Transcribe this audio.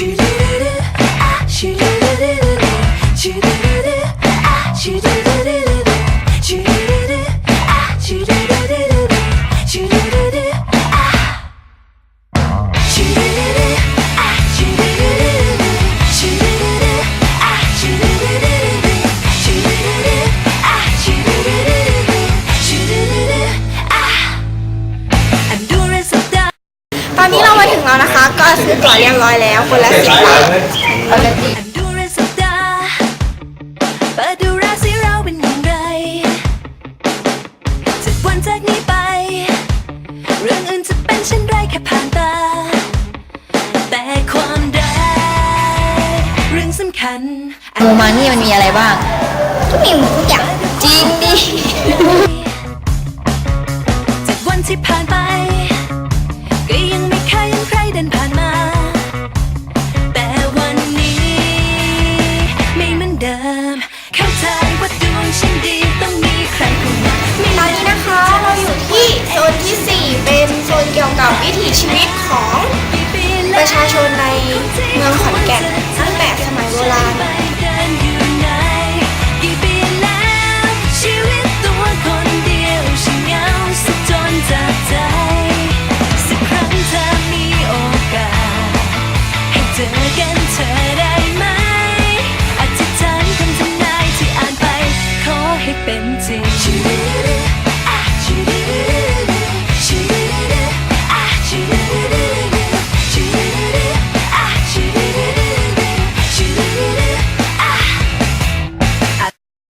She did it. She ah, shoo-doo-doo-doo-doo. ตอนนี้เรามาถึงแล้วนะคะ ก็ซื้อตั๋วเรียบร้อยแล้ว คนละสิบบาทปกติอันดูเรศสัปดาห์เปิดดูราศีเราเป็นอย่างไรจากวันจากนี้ไป เรื่องอื่นจะเป็นเช่นไรแค่ผ่านตา แต่ความรักเรื่องสำคัญโมมานี่มันมีอะไรบ้างทุกอย่างทุกอย่างจริงดิจากวันที่ผ่านไป Acilere, acilere